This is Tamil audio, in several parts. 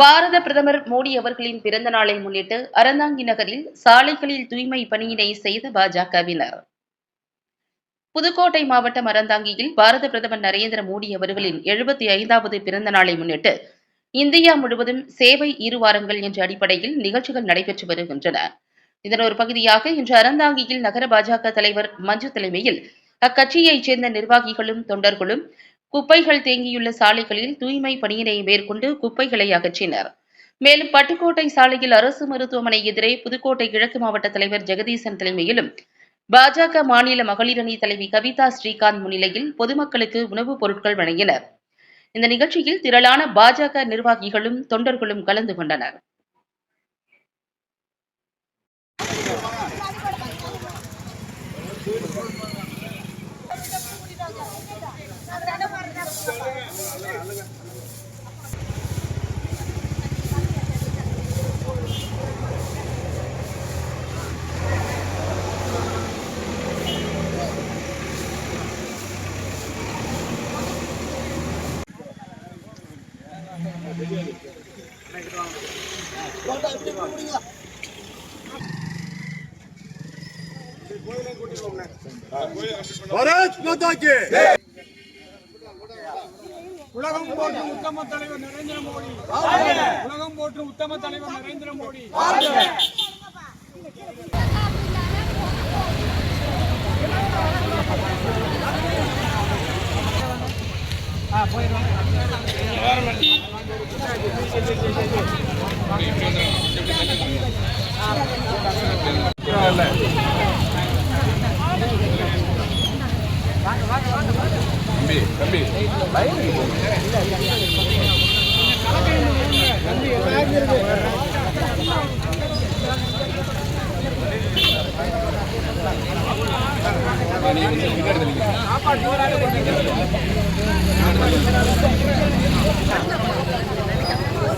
பாரத பிரதமர் மோடி அவர்களின் பிறந்த நாளை முன்னிட்டு அறந்தாங்கி நகரில் சாலைகளில் தூய்மை பணியினை செய்த பாஜகவினர். புதுக்கோட்டை மாவட்டம் அறந்தாங்கியில் பாரத பிரதமர் நரேந்திர மோடி அவர்களின் எழுபத்தி ஐந்தாவது பிறந்த நாளை முன்னிட்டு இந்தியா முழுவதும் சேவை இரு வாரங்கள் என்ற அடிப்படையில் நிகழ்ச்சிகள் நடைபெற்று வருகின்றன. இதன் ஒரு பகுதியாக இன்று அறந்தாங்கியில் நகர பாஜக தலைவர் மஞ்சு தலைமையில் அக்கட்சியைச் சேர்ந்த நிர்வாகிகளும் தொண்டர்களும் குப்பைகள் தேங்கியுள்ள சாலைகளில் தூய்மை பணியினை மேற்கொண்டு குப்பைகளை அகற்றினர். மேலும் பட்டுக்கோட்டை சாலையில் அரசு மருத்துவமனை எதிரே புதுக்கோட்டை கிழக்கு மாவட்ட தலைவர் ஜெகதீசன் தலைமையிலும் பாஜக மாநில மகளிரணி தலைவி கவிதா ஸ்ரீகாந்த் முன்னிலையில் பொதுமக்களுக்கு உணவுப் பொருட்கள் வழங்கினர். இந்த நிகழ்ச்சியில் திரளான பாஜக நிர்வாகிகளும் தொண்டர்களும் கலந்து கொண்டனர். Boa noite, boa noite! உலகம் போற்றும் உத்தம தலைவர் நரேந்திர மோடி. உலகம் போற்றும் உத்தம தலைவர் நரேந்திர மோடி.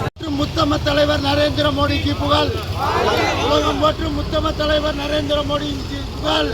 மற்றும் முத்தம தலைவர் நரேந்திர மோடிக்கு புகழ். உலகம் போற்றும் முத்தம தலைவர் நரேந்திர மோடிக்கு புகழ்.